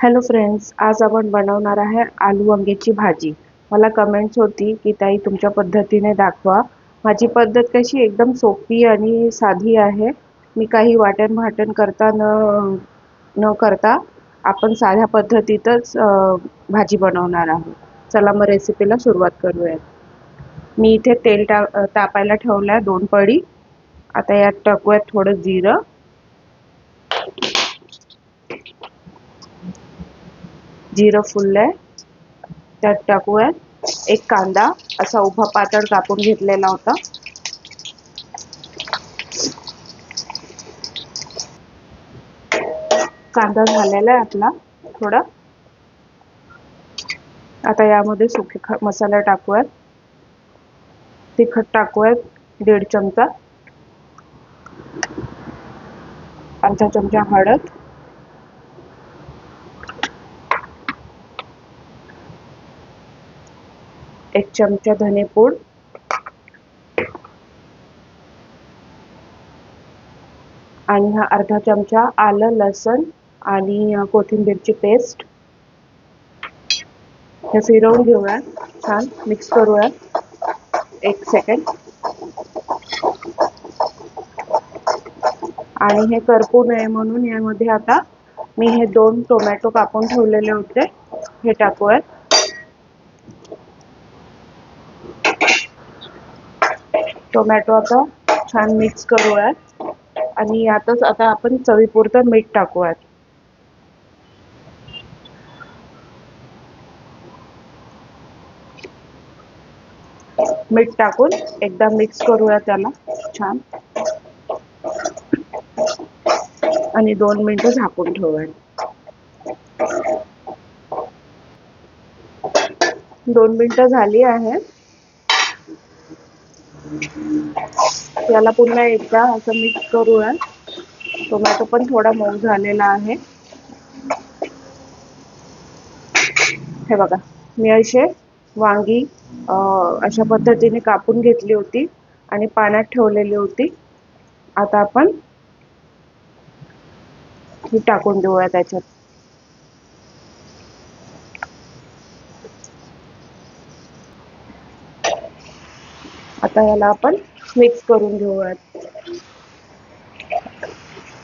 Hello friends आज आपण बनवणार आहे आलू वांग्याची भाजी. मला कमेंट्स होती की ताई तुमच्या पद्धतीने दाखवा. माझी पद्धत कशी एकदम सोपी आणि साधी आहे. मी काही वाटण भाटण करता न न करता आपण साध्या पद्धतीतच भाजी बनवणार आहोत. चला मग रेसिपीला सुरुवात करूयात. मी इथे तेल टा तापायला ठेवलं आहे दोन पडी आता यात टाकूयात थोडं जिरं. जिरं फुललंय. त्यात टाकूया. एक कांदा असा उभा पातळ कापून घेतलेला होता. कांदा झालेला आहे आपला थोडा. आता यामध्ये सुके मसाला टाकूयात. तिखट टाकूयात दीड चमचा. अर्धा चमचा हळद. एक चमचा धनेपूड आणि हा अर्धा चमचा आलं लसण आणि कोथिंबीरची पेस्ट. हे फिरवून घेऊया. छान. मिक्स करूया. एक सेकंड. आणि हे करपू नये म्हणून यामध्ये आता मी हे दोन टोमॅटो कापून ठेवलेले होते. हे टाकूयात. टोमॅटो आता छान मिक्स करूयात. आणि यातच आता आपण चवीपुरतं मीठ टाकूयात. मीठ टाकून एकदा मिक्स करूया त्याला छान. आणि दोन मिनिटं झाकून ठेवूयात. दोन मिनटं झाली आहे याला पुन्हा एकदा असं मिक्स करूया. टोमॅटो पण थोडा मऊ झालेला आहे. हे बघा मी असे वांगी अशा पद्धतीने कापून घेतली होती आणि पाण्यात ठेवलेली होती. आता आपण ही टाकून देऊया त्याच्यात. आता याला आपण मिक्स करून घेऊयात.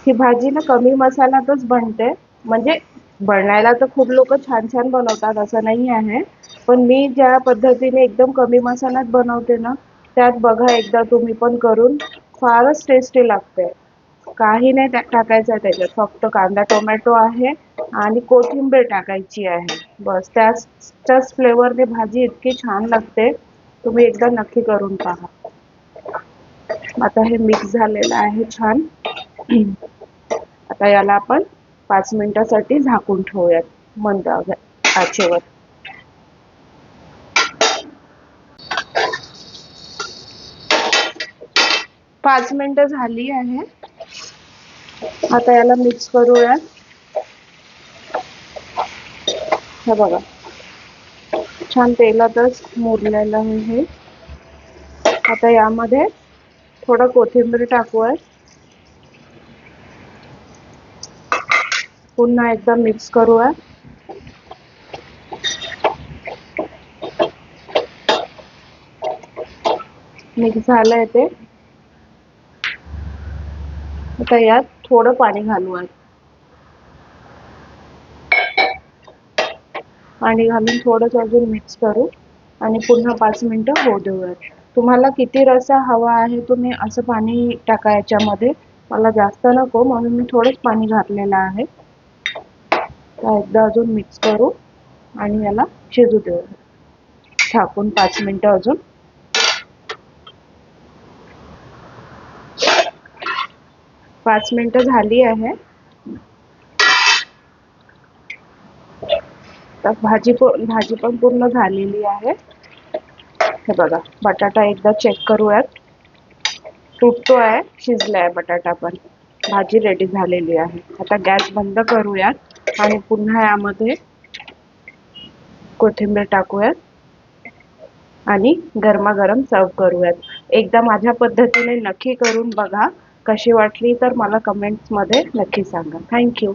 ही भाजी ना कमी मसाल्यातच बनते. म्हणजे बनायला तर खूप लोक छान छान बनवतात असं नाही आहे. पण मी ज्या पद्धतीने एकदम कमी मसाल्यात बनवते ना त्यात बघा एकदा तुम्ही पण करून फारच टेस्टी लागते. काही नाही टाकायचं आहे त्याच्यात. फक्त कांदा टोमॅटो आहे आणि कोथिंबीर टाकायची आहे. बस त्याच त्याच फ्लेवरने भाजी इतकी छान लागते. तुम्ही एकदा नक्की करून पहा. आता हे मिक्स झालेलं आहे छान. आता याला आपण पाच मिनिटासाठी झाकून ठेवूयात मंद आचेवर. पाच मिनिटं झाली आहे. आता याला मिक्स करूयात हे बघा. छान तेलातच मुरलेलं आहे हे. आता यामध्ये थोडं कोथिंबीर टाकूयात. पुन्हा एकदा मिक्स करूया. मिक्स झालंय ते. आता यात थोडं पाणी घालू आहे आणि घालून थोडंसं अजून मिक्स करू. आणि पुन्हा पाच मिनटं होऊ देऊयात. तुम्हाला किती रसा हवा आहे तुम्ही असं पाणी टाका याच्यामध्ये. मला जास्त नको म्हणून मी थोडंच पाणी घातलेलं आहे. एकदा अजून मिक्स करू आणि याला शिजू देऊ झाकून पाच मिनटं अजून. पाच मिनटं झाली आहे. आता भाजी भाजी पण पूर्ण झालेली आहे. हे बघा बटाटा एकदा चेक करूयात. तुटतो आहे शिजला आहे बटाटा पण. भाजी रेडी झालेली आहे. आता गॅस बंद करूयात आणि पुन्हा यामध्ये कोथिंबीर टाकूयात आणि गरमागरम सर्व करूयात. एकदा माझ्या पद्धतीने नक्की करून बघा. कशी वाटली तर मला कमेंट्समध्ये नक्की सांगा. थँक्यू